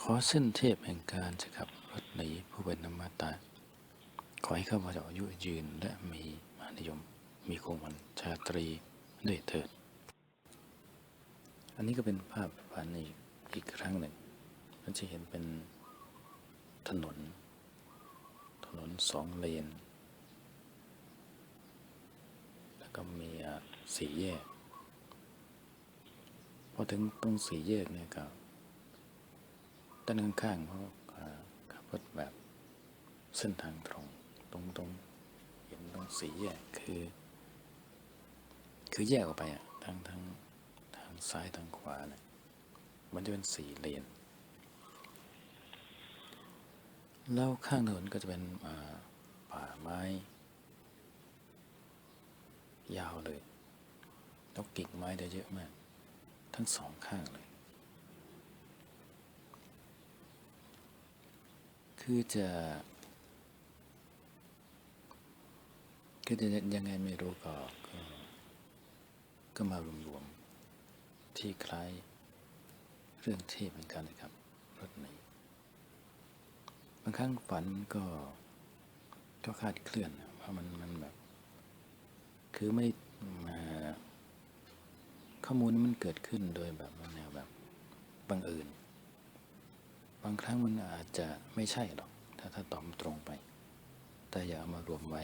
ขอเส้นเทพแห่งการจะขับรถหนีผู้เป็นอมตะขอให้ข้าพเจ้าอายุยืนและมีมานิยม มีคงวันชาตรีด้วยเถิด อันนี้ก็เป็นภาพผ่านในอีกครั้งหนึ่งเราจะเห็นเป็นถนน ถนนสองเลน แล้วก็มีสี่แยก พอถึงตรงสี่แยกเนี่ยก็ ด้านข้างๆเขาอ่าขับรถแบบเส้นทางตรงตรงตรงเห็นตรงสีแยกคือ คือแยกออกไปอะทางทางทางซ้ายทางขวาเนี่ยมันจะเป็นสี่เลนแล้วข้างถนนก็จะเป็นป่าไม้ ยาวเลยแล้วกิ่งไม้ได้เยอะมาก ทั้งสองข้างเลย คือจะคือจะยังไงไม่รู้ก็ก็ก็มารวมๆที่คล้ายเรื่องเทพเหมือนกันนะครับรถนี้บางครั้งฝันก็ก็คาดเคลื่อนเพราะมันมันแบบ คือไม่มาข้อมูลมันเกิดขึ้นโดยแบบแนวแบบบังเอิญ บางครั้งมันอาจจะไม่ใช่หรอก ถ้าถ้าตอบตรงไป แต่อย่าเอามารวมไว้